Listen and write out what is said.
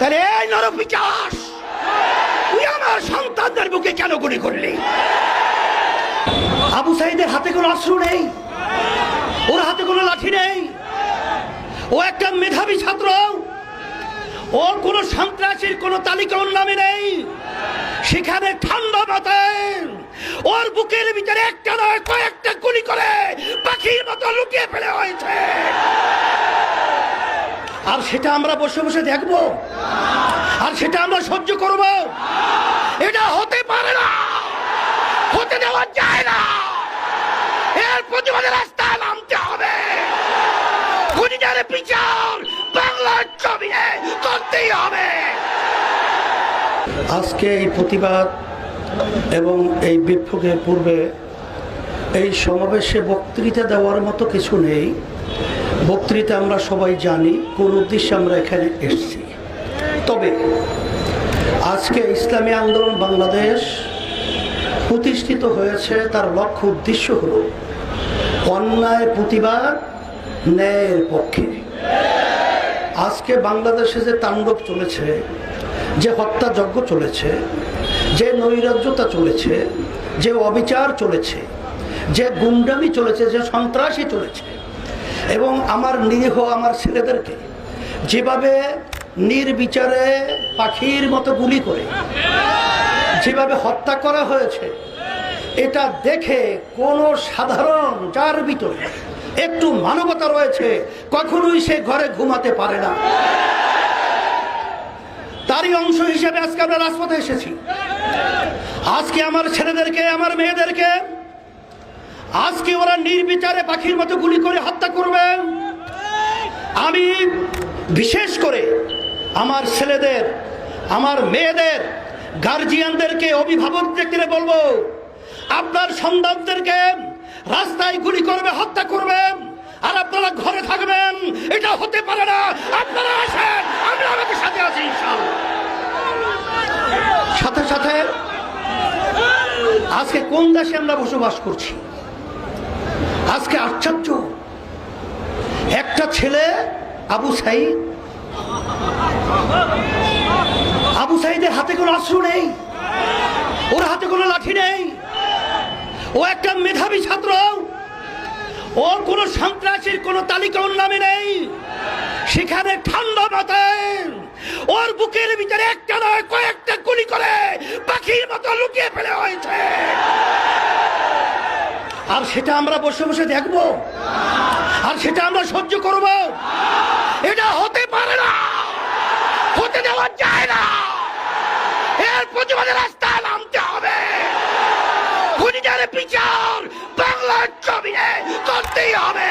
তাহলে এই নরপিচাস তুই আমার সন্তানদের বুকে কেন গুলি করলি? আবু সাইদের হাতে কোনো অস্ত্র নেই। ওর হাতে কোনো লাঠি নেই। ও একটা মেধাবী ছাত্র। ওর কোনো সন্ত্রাসীর কোনো তালিকা নামে নেই। সেখানে ঠান্ডা মাথায় ওর বুকের ভিতরে একটা নয় কয়েকটা গুলি করে পাখির মতো লুকিয়ে ফেলে হয়েছে। আর সেটা আমরা বসে বসে দেখব। আর সেটা আমরা সহ্য করব। এটা হতে পারে না। হতে দেওয়া যায় না। এর প্রতিবাদে রাস্তায় নামতে হবে। জমিনে করতেই হবে। আজকে এই প্রতিবাদ এবং এই বিক্ষোভের পূর্বে এই সমাবেশে বক্তৃতা দেওয়ার মতো কিছু নেই। বক্তৃতা আমরা সবাই জানি, কোন উদ্দেশ্যে আমরা এখানে এসেছি। তবে আজকে ইসলামী আন্দোলন বাংলাদেশ প্রতিষ্ঠিত হয়েছে, তার লক্ষ্য উদ্দেশ্য হল অন্যায়, প্রতিবাদ, ন্যায়ের পক্ষে। আজকে বাংলাদেশে যে তাণ্ডব চলেছে, যে হত্যাযজ্ঞ চলেছে, যে নৈরাজ্যতা চলেছে, যে অবিচার চলেছে, যে গুন্ডামি চলেছে, যে সন্ত্রাসী চলেছে এবং আমার নিরীহ আমার ছেলেদেরকে যেভাবে নির্বিচারে পাখির মতো গুলি করে, যেভাবে হত্যা করা হয়েছে, এটা দেখে কোনো সাধারণ যার ভিতরে একটু মানবতা রয়েছে, কখনোই সে ঘরে ঘুমাতে পারে না। তারই অংশ হিসেবে আজকে আমরা রাজপথে এসেছি। আজকে আমার ছেলেদেরকে, আমার মেয়েদেরকে আজকে ওরা নির্বিচারে পাখির মতো গুলি করে হত্যা করবে। আমি বিশেষ করে আমার ছেলেদের, আমার মেয়েদের গার্জিয়ানদেরকে অভিভাবকদেরকে বলব, আপনার সন্তানদেরকে রাস্তায় গুলি করবে, হত্যা করবে, আর আপনারা ঘরে থাকবেন। এটা হতে পারে না। আপনারা আসেন, আমরা আমাদের সাথে আছি সাথে সাথে আজকে কোন দেশে আমরা বসবাস করছি? আজকে আশ্চর্য। একটা ছেলে আবু সাইদ। আবু সাইদের হাতে কোনো অস্ত্র নেই। ওর হাতে কোনো লাঠি নেই। ও একটা মেধাবী ছাত্র। ওর কোনো সন্ত্রাসীর কোনো তালিকা ওর নামে নেই। সেখানে ঠান্ডা মাথায় ওর বুকের ভিতরে একটা নয়, কয়েকটা গুলি করে পাখির মতো লুকিয়ে ফেলে হয়েছে। আর সেটা আমরা বসে বসে দেখব। আর সেটা আমরা সহ্য করব। এটা হতে পারে না। হতে দেওয়া যায় না। এর প্রতিবাদে রাস্তায় নামতে হবে। খুনিদের বিচার বাংলার জমিনে করতেই হবে।